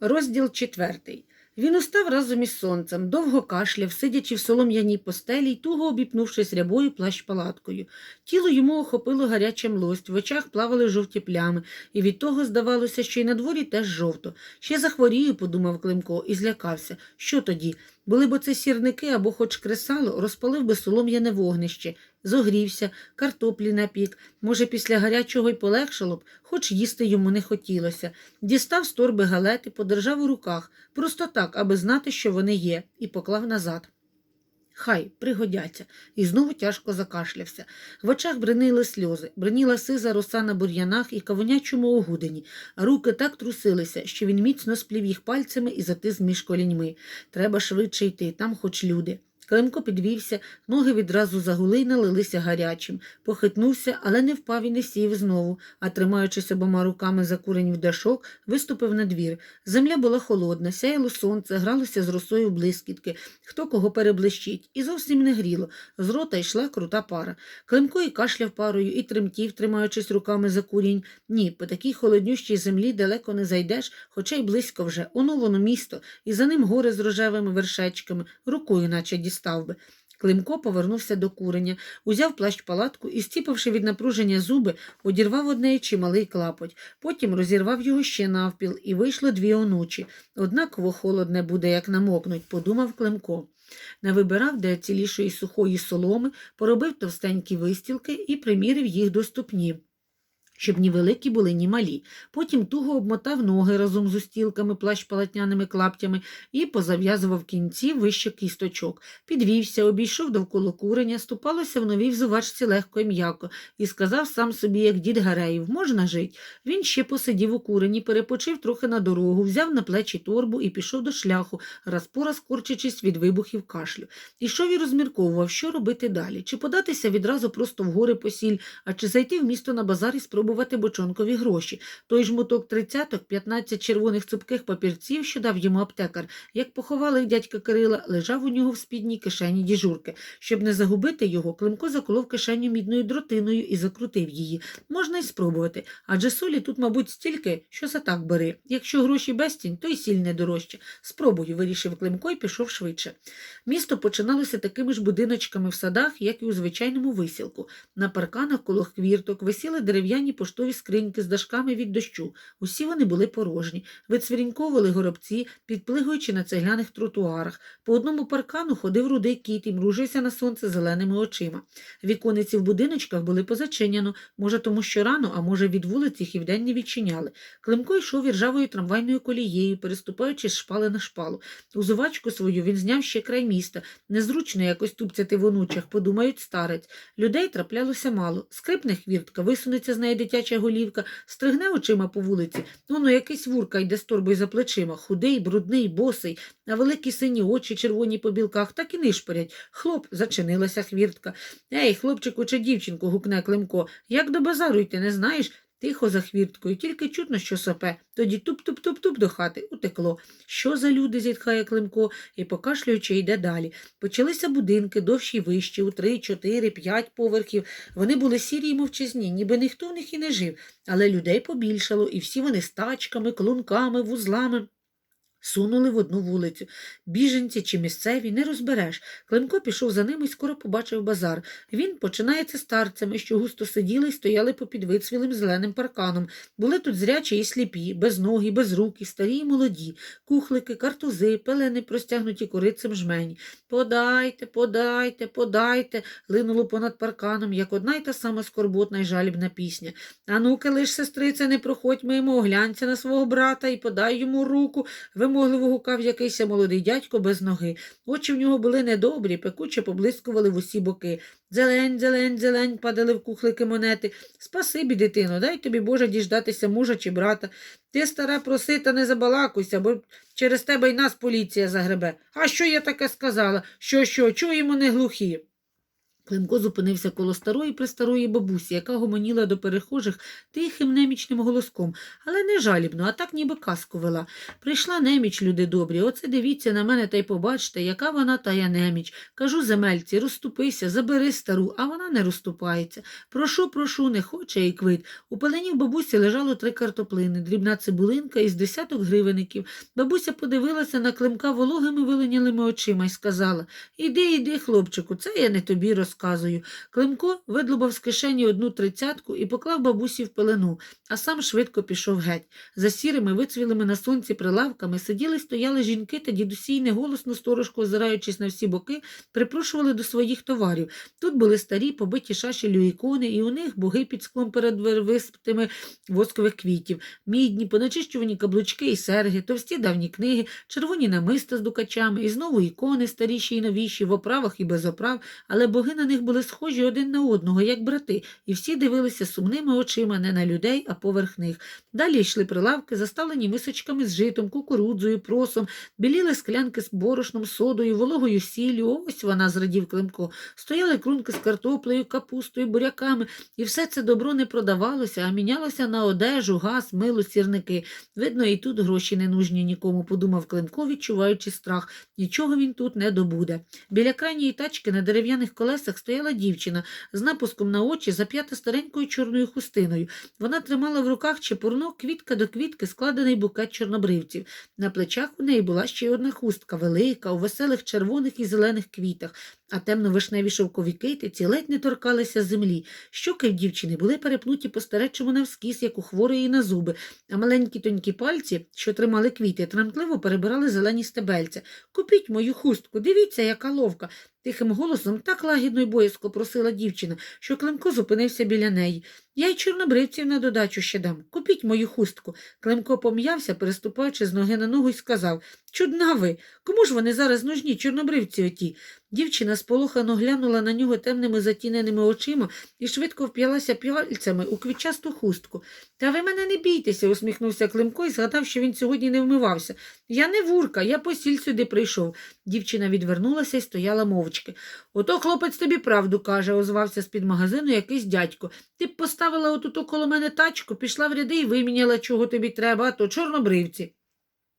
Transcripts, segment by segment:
Розділ четвертий. Він устав разом із сонцем, довго кашляв, сидячи в солом'яній постелі й туго обіпнувшись рябою плащ-палаткою. Тіло йому охопило гаряча млость, в очах плавали жовті плями, і від того здавалося, що й на дворі теж жовто. Ще захворію, подумав Климко, і злякався. Що тоді? Були б оце сірники або хоч кресало, розпалив би солом'яне вогнище, зогрівся, картоплі напік. Може, після гарячого й полегшало б, хоч їсти йому не хотілося. Дістав з торби галети, подержав у руках, просто так, аби знати, що вони є, і поклав назад. Хай пригодяться, і знову тяжко закашлявся. В очах бринили сльози, бриніла сиза роса на бур'янах і кавунячому огудені, а руки так трусилися, що він міцно сплів їх пальцями і затис між коліньми. Треба швидше йти, там хоч люди. Климко підвівся, ноги відразу загули й налилися гарячим. Похитнувся, але не впав і не сів знову, а, тримаючись обома руками за курень в дашок, виступив на двір. Земля була холодна, сяяло сонце, гралося з росою блискітки, хто кого переблищить, і зовсім не гріло. З рота йшла крута пара. Климко і кашляв парою, і тремтів, тримаючись руками за курінь. Ні, по такій холоднющій землі далеко не зайдеш, хоча й близько вже. Оно воно місто, і за ним гори з рожевими вершечками, рукою наче дістав би. Климко повернувся до куреня, узяв плащ палатку і, стіпавши від напруження зуби, одірвав одне чималий клапоть. Потім розірвав його ще навпіл, і вийшло дві онучі. Однаково холодне буде, як намокнуть, подумав Климко. Навибирав де цілішої сухої соломи, поробив товстенькі вистілки і примірив їх до ступні щоб ні великі були, ні малі. Потім туго обмотав ноги разом з устілками, плащ палатняними клаптями і позав'язував кінці вище кісточок. Підвівся, обійшов довкола куреня, ступалося в новій взувачці легко і м'яко, і сказав сам собі, як дід Гареїв, можна жить. Він ще посидів у курені, перепочив трохи на дорогу, взяв на плечі торбу і пішов до шляху, раз по раз корчачись від вибухів кашлю. Ішов і розмірковував, що робити далі, чи податися відразу просто в гори посіль, а чи зайти в місто на базар і спробувати спробувати бочонкові гроші. Той ж моток тридцяток, 15 червоних цупких папірців, що дав йому аптекар, як поховали дядька Кирила, лежав у нього в спідній кишені діжурки. Щоб не загубити його, Климко заколов кишеню мідною дротиною і закрутив її. Можна й спробувати, адже солі тут, мабуть, стільки, що за так бери. Якщо гроші безцінь, то й сіль не дорожче. Спробую, вирішив Климко і пішов швидше. Місто починалося такими ж будиночками в садах, як і у звичайному висілку. На парканах коло хвірток висіли дерев'яні поштові скриньки з дашками від дощу. Усі вони були порожні. Вицвіріньковували горобці, підплигуючи на цегляних тротуарах. По одному паркану ходив рудий кіт і мружився на сонце зеленими очима. Вікониці в будиночках були позачинено, може, тому що рано, а може, від вулиць їх і вдень не відчиняли. Климко йшов іржавою трамвайною колією, переступаючи з шпали на шпалу. Узувачку свою він зняв ще край міста. Незручно якось тупцяти в онучах, подумають старець. Людей траплялося мало. Скрипне хвіртка, висунеться з неї дитяча голівка, стригне очима по вулиці. воно якийсь вурка йде з торбою за плечима, худий, брудний, босий, а великі сині очі червоні по білках так і нишпорять. Хлоп, зачинилася хвіртка. Ей, хлопчику чи дівчинку, гукне Климко. Як до базару йти, не знаєш? Тихо за хвірткою, тільки чутно, що сопе. Тоді туп-туп-туп-туп до хати утекло. Що за люди, зітхає Климко, і, покашлюючи, йде далі. Почалися будинки, довші й вищі, у три, чотири, п'ять поверхів. Вони були сірі й мовчазні, ніби ніхто в них і не жив, але людей побільшало, і всі вони з тачками, клунками, вузлами. Сунули в одну вулицю. Біженці чи місцеві не розбереш. Климко пішов за ними і скоро побачив базар. Він починається старцями, що густо сиділи і стояли попід вицвілим зеленим парканом. Були тут зрячі і сліпі, без ноги, без руки, старі й молоді, кухлики, картузи, пелени, простягнуті корицем жмені. Подайте, подайте, подайте, линуло понад парканом, як одна й та сама скорботна й жалібна пісня. А ну-ка лиш, сестрице, не проходь мимо, оглянься на свого брата і подай йому руку вимогливо гукав якийсь молодий дядько без ноги. Очі в нього були недобрі, пекуче поблискували в усі боки. Зелень, зелень, зелень падали в кухлики монети. Спасибі, дитино, дай тобі Боже діждатися мужа чи брата. Ти, стара, проси, та не забалакуйся, бо через тебе й нас поліція загребе. А що я таке сказала? Що, що, чуємо не глухі? Климко зупинився коло старої престарої бабусі, яка гомоніла до перехожих тихим немічним голоском, але не жалібно, а так ніби казку вела. Прийшла неміч, люди добрі, оце дивіться на мене та й побачте, яка вона та я неміч. Кажу земельці, розступися, забери стару, а вона не розступається. Прошу, прошу, не хоче і квит. У пелені бабусі лежало три картоплини, дрібна цибулинка із десяток гривеників. Бабуся подивилася на Климка вологими виленілими очима і сказала Іди, іди, хлопчику, це я не тобі розказую. Климко видлубав з кишені одну тридцятку і поклав бабусі в пелену, а сам швидко пішов геть. За сірими, вицвілими на сонці прилавками сиділи стояли жінки та дідусі й неголосно сторожко озираючись на всі боки, припрошували до своїх товарів. Тут були старі побиті шашелю ікони, і у них боги під склом перед виспитими воскових квітів, мідні, поначищувані каблучки і серги, товсті давні книги, червоні намиста з дукачами, і знову ікони, старіші і новіші, в оправах і без оправ, але боги на них були схожі один на одного, як брати, і всі дивилися сумними очима не на людей, а поверх них. Далі йшли прилавки, заставлені мисочками з житом, кукурудзою, просом, біліли склянки з борошном, содою, вологою сіллю. Ось вона зрадів Климко. Стояли крунки з картоплею, капустою, буряками, і все це добро не продавалося, а мінялося на одежу, газ, мило, сірники. Видно, і тут гроші не нужні нікому, подумав Климко, відчуваючи страх. Нічого він тут не добуде. Біля крайньої тачки на дерев'яних колесах стояла дівчина з напуском на очі, зап'ята старенькою чорною хустиною. Вона тримала в руках чепурно квітка до квітки складений букет чорнобривців. На плечах у неї була ще одна хустка, велика, у веселих червоних і зелених квітах, а темно-вишневі шовкові китиці ледь не торкалися землі. Щоки в дівчини були перепнуті по старечому навскіз, як у хворої на зуби, а маленькі тонькі пальці, що тримали квіти, тремтливо перебирали зелені стебельця. Купіть мою хустку, дивіться, яка ловка. Тихим голосом так лагідно й боязко просила дівчина, що Климко зупинився біля неї. Я й чорнобривців на додачу ще дам. Купіть мою хустку. Климко пом'явся, переступаючи з ноги на ногу, і сказав Чудна ви. Кому ж вони зараз нужні, чорнобривці оті? Дівчина сполохано глянула на нього темними затіненими очима і швидко вп'ялася пальцями у квітчасту хустку. Та ви мене не бійтеся, усміхнувся Климко і згадав, що він сьогодні не вмивався. Я не вурка, я посіль сюди прийшов. Дівчина відвернулася і стояла мовчки. Ото хлопець тобі правду каже, озвався з-під магазину якийсь дядько. Ти б поставила отут коло мене тачку, пішла в ряди і виміняла, чого тобі треба, а то чорнобривці.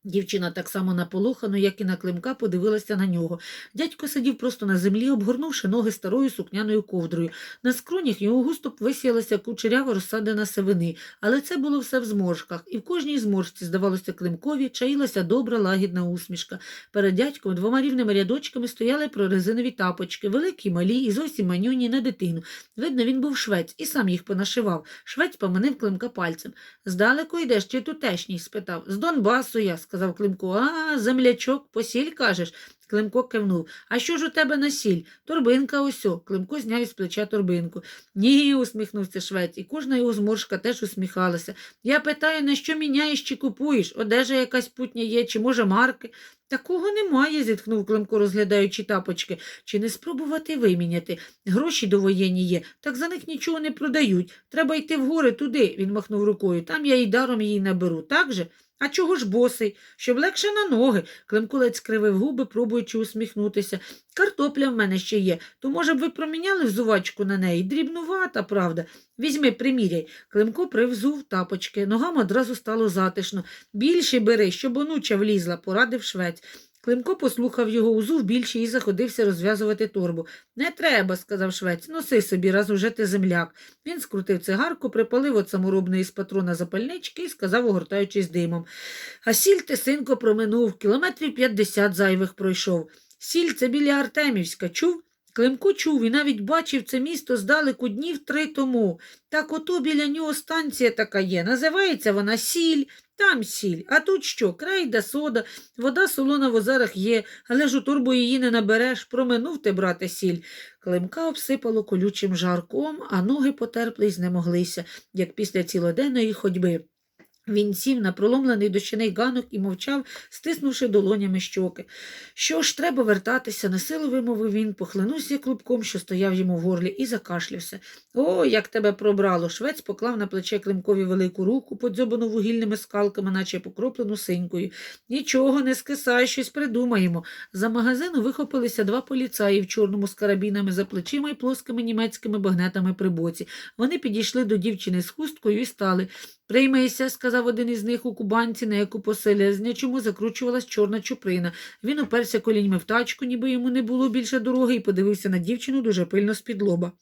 Дівчина так само наполохано, як і на Климка, подивилася на нього. Дядько сидів просто на землі, обгорнувши ноги старою сукняною ковдрою. На скронях його густо висілася кучерява розсадина сивини, але це було все в зморшках, і в кожній зморшці, здавалося, Климкові, чаїлася добра лагідна усмішка. Перед дядьком двома рівними рядочками стояли прорезинові тапочки, великі, малі і зовсім манюні на дитину. Видно, він був швець і сам їх понашивав. Швець поманив Климка пальцем. Здалеку йдеш чи тутешній? спитав. З Донбасу я, сказав Климко. А, землячок, посіль кажеш. Климко кивнув. А що ж у тебе на сіль? Торбинка осьо. Климко зняв із плеча торбинку. Ні, усміхнувся швець, і кожна його зморшка теж усміхалася. Я питаю, на що міняєш чи купуєш? Одежа якась путня є, чи може марки? Такого немає, зітхнув Климко, розглядаючи тапочки. Чи не спробувати виміняти? Гроші довоєнні є, так за них нічого не продають. Треба йти в гори туди, він махнув рукою. Там я й даром її наберу, так же? А чого ж босий? Щоб легше на ноги. Климкулець скривив губи, пробуючи усміхнутися. Картопля в мене ще є, то, може б, ви проміняли взувачку на неї? Дрібнувата, правда. Візьми, приміряй. Климко привзув тапочки. Ногам одразу стало затишно. Більше бери, щоб онуча влізла, порадив швець. Климко послухав його, узув більше і заходився розв'язувати торбу. Не треба, сказав швець, носи собі, раз уже ти земляк. Він скрутив цигарку, припалив от саморобної з патрона запальнички і сказав, огортаючись димом. А сіль ти, синко, проминув, кілометрів п'ятдесят зайвих пройшов. Сіль це біля Артемівська, чув? Климко чув і навіть бачив це місто здалеку днів три тому. Так ото біля нього станція така є. Називається вона Сіль. Там сіль. А тут що? Крейда, сода, вода солона в озерах є, але ж у турбу її не набереш. Проминув ти, брате, сіль. Климка обсипало колючим жарком, а ноги потерпли й знемоглися, як після цілоденної ходьби. Він сів на проломлений дощаний ганок і мовчав, стиснувши долонями щоки. Що ж, треба вертатися, несилу вимовив він, похлинувся клубком, що стояв йому в горлі, і закашлявся. О, як тебе пробрало. Швець поклав на плече Климкові велику руку, подзьобану вугільними скалками, наче покроплену синькою. Нічого, не скисай, щось придумаємо. За магазину вихопилися два поліцаї в чорному з карабінами за плечима і плоскими німецькими багнетами при боці. Вони підійшли до дівчини з хусткою і стали. Приймайся, сказав один із них у кубанці, на яку поселя, чому закручувалась чорна чуприна. Він уперся коліньми в тачку, ніби йому не було більше дороги, і подивився на дівчину дуже пильно з-під лоба.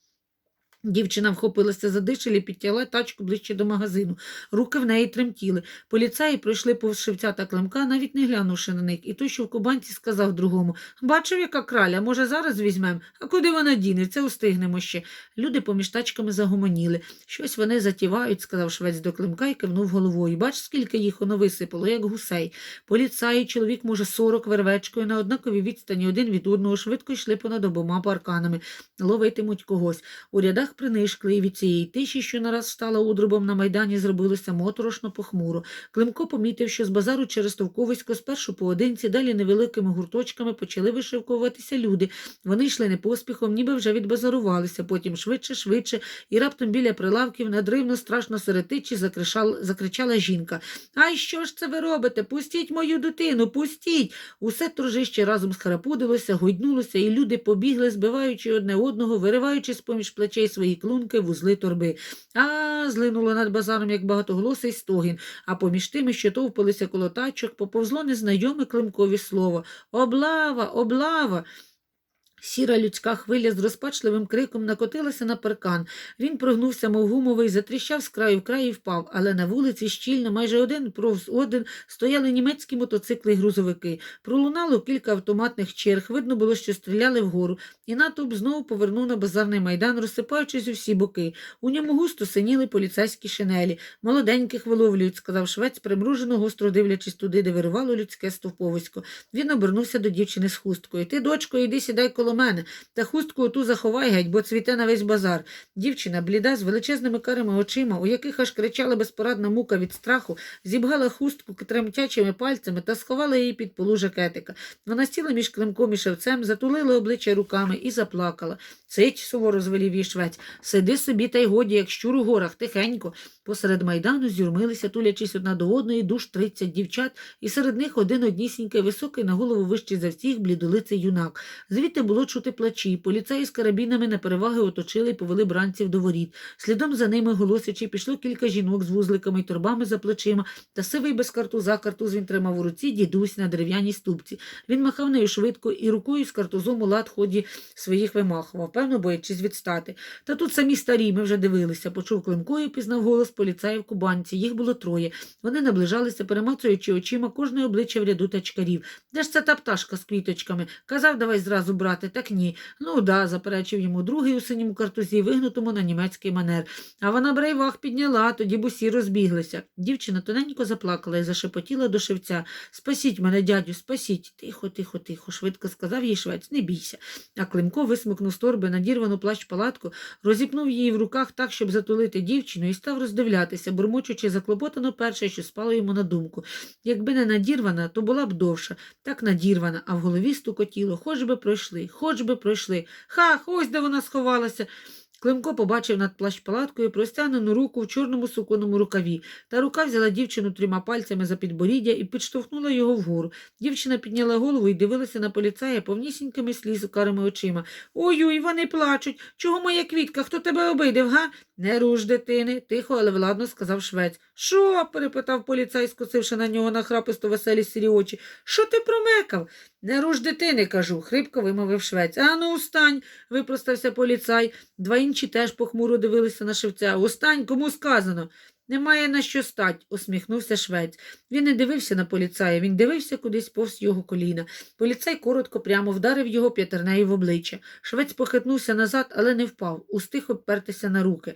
Дівчина вхопилася за дишель і підтягла тачку ближче до магазину. Руки в неї тремтіли. Поліцаї пройшли повз шевця та клемка, навіть не глянувши на них. І той, що в кубанці, сказав другому Бачив, яка краля, може, зараз візьмем? А куди вона дінеться, устигнемо ще. Люди поміж тачками загомоніли. Щось вони затівають, сказав швець до климка і кивнув головою. Бач, скільки їх воно висипало, як гусей. Поліцаї, чоловік, може, сорок вервечкою, на однаковій відстані один від одного швидко йшли понад обома парканами. Ловитимуть когось. У рядах принишкли, і від цієї тиші, що нараз стала удробом на майдані, зробилося моторошно похмуро. Климко помітив, що з базару через Товковисько спершу поодинці, далі невеликими гурточками почали вишивкуватися люди. Вони йшли не поспіхом, ніби вже відбазарувалися, потім швидше, швидше, і раптом біля прилавків надривно, страшно серед тичі закричала, закричала жінка. Ай, що ж це ви робите? Пустіть мою дитину, пустіть. Усе торжище разом схарапудилося, гойднулося, і люди побігли, збиваючи одне одного, вириваючи з поміж плечей свої клунки, вузли торби. А, злинуло над базаром, як багатоголосий стогін, а поміж тими, що товпилися коло тачок, поповзло незнайоме климкові слово. Облава, облава. Сіра людська хвиля з розпачливим криком накотилася на паркан. Він прогнувся, мов гумовий, затріщав з краю в край і впав, але на вулиці щільно, майже один повз один, стояли німецькі мотоцикли й грузовики. Пролунало кілька автоматних черг, видно було, що стріляли вгору, і натовп знову повернув на базарний майдан, розсипаючись у всі боки. У ньому густо синіли поліцейські шинелі. Молоденьких виловлюють, сказав швець, примружено гостро дивлячись туди, де вирувало людське стовповисько. Він обернувся до дівчини з хусткою. Ти, дочко, іди сідай коло мене, та хустку оту заховай геть, бо цвіте на весь базар. Дівчина, бліда, з величезними карими очима, у яких аж кричала безпорадна мука від страху, зібгала хустку тремтячими пальцями та сховала її під полу жакетика. Вона сіла між климком і шевцем, затулила обличчя руками і заплакала. Цить, суворо звелів їй швець, сиди собі та й годі, як щур у горах, тихенько. Посеред майдану зюрмилися, тулячись одна до одної, душ тридцять дівчат, і серед них один однісінький, високий на голову вищий за всіх, блідолиций юнак. Звідти було чути плачі. Поліцаї з карабінами на переваги оточили і повели бранців до воріт. Слідом за ними, голосячи, пішло кілька жінок з вузликами й торбами за плечима, та сивий без картуза картуз він тримав у руці дідусь на дерев'яній ступці. Він махав нею швидко і рукою з картузом у лад ході своїх вимахував, певно, боячись відстати. Та тут самі старі, ми вже дивилися, почув климкою, пізнав голос поліцаїв кубанці. Їх було троє. Вони наближалися, перемацуючи очима кожне обличчя в ряду тачкарів. Де ж це та пташка з квіточками? Казав, давай зразу брати, так ні. Ну да, заперечив йому другий у синьому картузі, вигнутому на німецький манер. А вона брейвах підняла, тоді б усі розбіглися. Дівчина тоненько заплакала і зашепотіла до шевця. Спасіть мене, дядю, спасіть. Тихо, тихо, тихо, швидко сказав їй швець, не бійся. А Климко висмикнув з торби надірвану плащ палатку, розіпнув її в руках так, щоб затулити дівчину, і став роздивлятися, бурмочучи заклопотано перше, що спало йому на думку. Якби не надірвана, то була б довша, так надірвана, а в голові стукотіло, хоч би пройшли, хоч би пройшли. Ха, ось де вона сховалася. Климко побачив над плащ-палаткою простягнену руку в чорному суконому рукаві, та рука взяла дівчину трьома пальцями за підборіддя і підштовхнула його вгору. Дівчина підняла голову і дивилася на поліцая повнісінькими сліз карими очима. Ой-ой, вони плачуть. Чого моя квітка? Хто тебе обидив, га? Не руш, дитини, тихо, але владно сказав швець. Що? перепитав поліцай, скосивши на нього нахраписто веселі сірі очі. Що ти промекав? Не руш дитини, кажу, хрипко вимовив швець. Ану, устань, випростався поліцай. Два інші теж похмуро дивилися на шевця. Устань, кому сказано. Немає на що стать, усміхнувся швець. Він не дивився на поліцая, він дивився кудись повз його коліна. Поліцай коротко прямо вдарив його п'ятернею в обличчя. Швець похитнувся назад, але не впав, устиг обпертися на руки.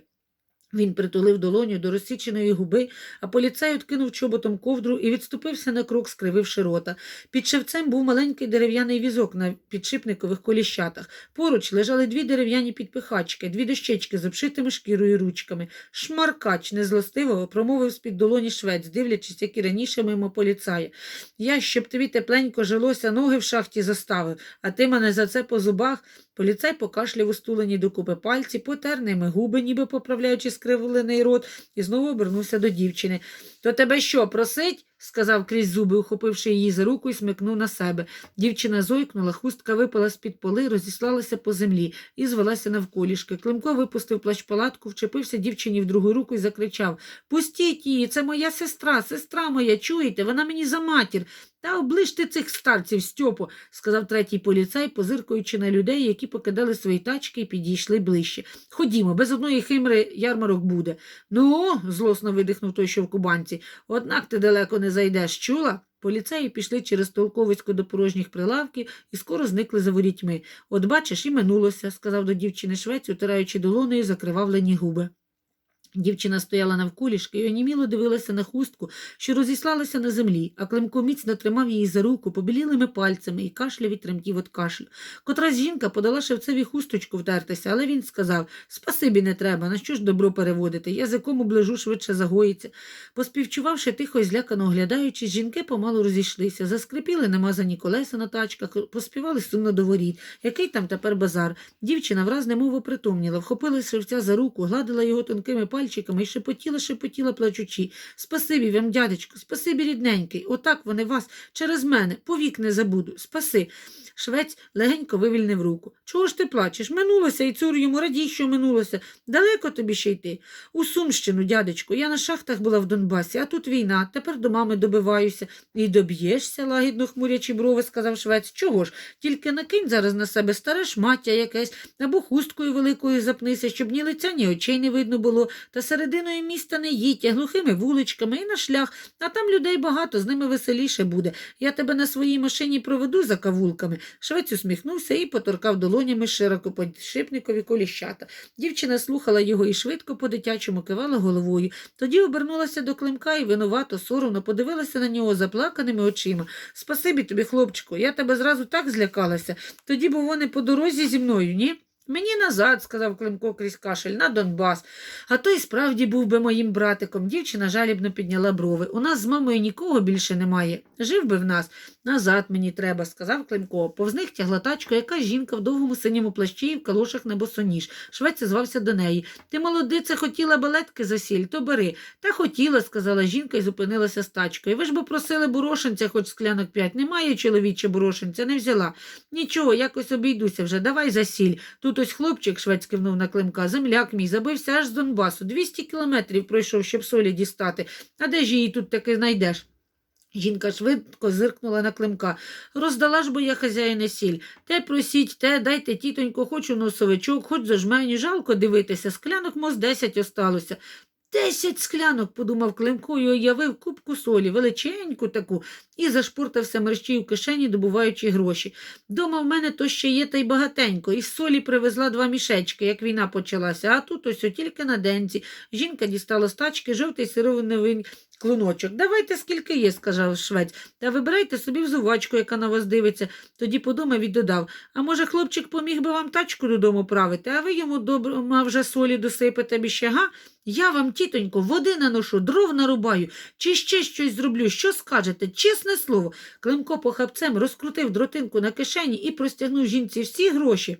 Він притулив долоню до розсіченої губи, а поліцай откинув чоботом ковдру і відступився на крок, скрививши рота. Під шевцем був маленький дерев'яний візок на підшипникових коліщатах. Поруч лежали дві дерев'яні підпихачки, дві дощечки з обшитими шкірою ручками. Шмаркач незлостивого промовив з-під долоні швець, дивлячись, як і раніше мимо поліцая. Я, щоб тобі тепленько жилося, ноги в шахті заставив, а ти мене за це по зубах. Поліцай покашляв у стулені докупи пальці, потер ними губи, ніби поправляючи скривлений рот, і знову обернувся до дівчини. То тебе що, просить? Сказав крізь зуби, ухопивши її за руку і смикнув на себе. Дівчина зойкнула, хустка випала з-під поли, розіслалася по землі і звелася навколішки. Климко випустив плащ-палатку, вчепився дівчині в другу руку і закричав Пустіть її, це моя сестра, сестра моя, чуєте? Вона мені за матір. Та оближте цих старців, Стьопо, сказав третій поліцай, позиркуючи на людей, які покидали свої тачки і підійшли ближче. Ходімо, без одної химри ярмарок буде. Ну, злосно видихнув той, що в кубанці. Однак ти далеко не зайдеш, чула? Поліцеї пішли через толковисько до порожніх прилавків і скоро зникли за ворітьми. От бачиш, і минулося, сказав до дівчини швець, утираючи долонею закривавлені губи. Дівчина стояла навколішки і оніміло дивилася на хустку, що розіслалася на землі, а Климко міцно тримав її за руку побілілими пальцями і кашляв і тремтів від кашлю. Котрась жінка подала шевцеві хусточку втертися, але він сказав Спасибі не треба, на що ж добро переводити, язиком оближу швидше загоїться. Поспівчувавши тихо і злякано оглядаючись, жінки помалу розійшлися, заскрипіли намазані колеса на тачках, поспівали сумно до воріт. Який там тепер базар? Дівчина враз немов опритомніла, вхопила шевця за руку, гладила його тонкими пальчиками і шепотіла, шепотіла, плачучи. Спасибі вам, дядечко, спасибі, рідненький. Отак вони вас через мене повік не забуду. Спаси. Швець легенько вивільнив руку. Чого ж ти плачеш? Минулося, і цур йому радій, що минулося. Далеко тобі ще йти. У Сумщину, дядечко, я на шахтах була в Донбасі, а тут війна, тепер до мами добиваюся. І доб'єшся, лагідно хмурячи брови, сказав швець. Чого ж? Тільки накинь зараз на себе старе шмаття якесь, або хусткою великою запнися, щоб ні лиця, ні очей не видно було, та серединою міста не їдь, а глухими вуличками і на шлях, а там людей багато, з ними веселіше буде. Я тебе на своїй машині проведу за кавулками. Швець усміхнувся і поторкав долонями широко подшипникові коліщата. Дівчина слухала його і швидко по-дитячому кивала головою. Тоді обернулася до Климка і винувато, соромно подивилася на нього заплаканими очима. Спасибі тобі, хлопчику, я тебе зразу так злякалася. Тоді був вони по дорозі зі мною, ні? Мені назад, сказав Климко крізь кашель, на Донбас. А той справді був би моїм братиком. Дівчина жалібно підняла брови. У нас з мамою нікого більше немає. Жив би в нас. Назад мені треба, сказав Климко. Повз них тягла тачку, яка жінка в довгому синьому плащі і в калошах на босоніж. Швець звався до неї. Ти, молодиця, хотіла балетки за сіль, то бери. Та хотіла, сказала жінка і зупинилася з тачкою. Ви ж би просили борошенця, хоч склянок п'ять. Немає чоловіче борошенця, не взяла. Нічого, якось обійдуся вже. Давай за сіль. Тут ось хлопчик, швець кивнув на Климка, земляк мій, забився аж з Донбасу. Двісті кілометрів пройшов, щоб солі дістати. А де ж її тут таки знайдеш? Жінка швидко зиркнула на Климка. Роздала ж бо я хазяїна сіль. Те просіть, те дайте, тітонько, хочу носовичок, хоч зажмені, жалко дивитися. Склянок, моз десять осталося. Десять склянок, подумав Климко і уявив кубку солі, величеньку таку, і зашпуртався мерщій у кишені, добуваючи гроші. Дома в мене то ще є та й багатенько. Із солі привезла два мішечки, як війна почалася, а тут ось тільки на денці. Жінка дістала з тачки жовтий сировиновий клуночок. Давайте скільки є, сказав швець, та вибирайте собі взувачку, яка на вас дивиться. Тоді подумав і додав. А може, хлопчик поміг би вам тачку додому правити, а ви йому добре вже солі досипете біще, га? Я вам, тітонько, води наношу, дров нарубаю, чи ще щось зроблю. Що скажете? Чесне слово. Климко похапцем розкрутив дротинку на кишені і простягнув жінці всі гроші.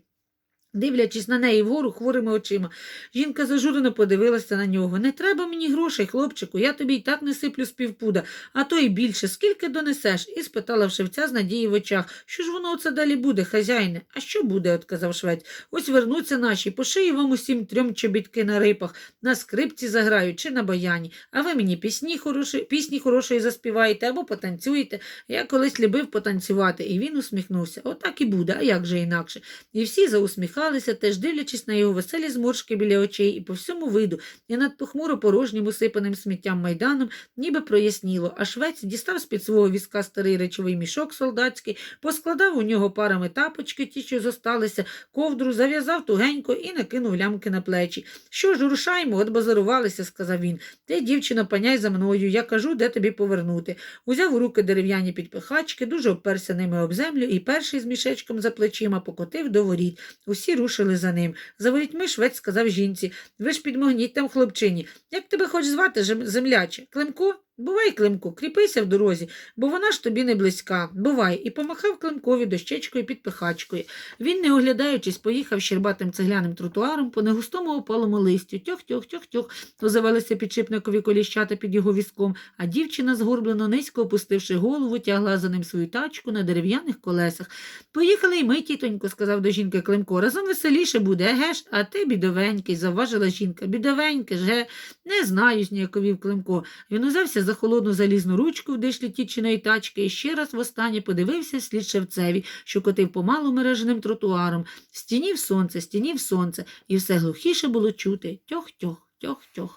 Дивлячись на неї вгору хворими очима, жінка зажурено подивилася на нього. Не треба мені грошей, хлопчику, я тобі й так не сиплю з півпуда, а то й більше. Скільки донесеш? і спитала в шевця з надії в очах. Що ж воно оце далі буде, хазяїне? А що буде? отказав швець. Ось вернуться наші, пошию вам усім трьом чобітки на рипах, на скрипці заграю чи на баяні. А ви мені пісні хороші, пісні хорошої заспіваєте або потанцюєте. Я колись любив потанцювати, і він усміхнувся. Отак і буде, а як же інакше. І всі заусміхали посміхалися, теж дивлячись на його веселі зморшки біля очей і по всьому виду, і над похмуро порожнім усипаним сміттям майданом ніби проясніло, а швець дістав з-під свого візка старий речовий мішок солдатський, поскладав у нього парами тапочки, ті, що зосталися, ковдру, зав'язав тугенько і накинув лямки на плечі. Що ж, рушаймо, от базарувалися, сказав він. Ти, дівчино, паняй за мною, я кажу, де тобі повернути. Узяв у руки дерев'яні підпихачки, дуже обперся ними об землю і перший з мішечком за плечима покотив до воріт. Усі рушили за ним. За ворітьми швець сказав жінці ви ж підмогніть там хлопчині. Як тебе хоч звати, земляче? Климко? Бувай, Климко, кріпися в дорозі, бо вона ж тобі не близька. Бувай. І помахав Климкові дощечкою підпихачкою. Він, не оглядаючись, поїхав щербатим цегляним тротуаром по негустому опалому листю. Тьох-тьох-тьох-тьох. Озивалися підшипникові коліщата під його візком, а дівчина, згорблено низько опустивши голову, тягла за ним свою тачку на дерев'яних колесах. Поїхали й ми, тітонько, сказав до жінки Климко. Разом веселіше буде, еге ж, а ти бідовенький, завважила жінка. Бідовенький ж, ге. Не знаю, зніяковів Климко. Він узявся за холодну залізну ручку в дишлі тітчиної тачки і ще раз востаннє подивився слід шевцеві, що котив помалу мереженим тротуаром. Стінів сонце, стінів сонце, і все глухіше було чути тьох-тьох, тьох-тьох.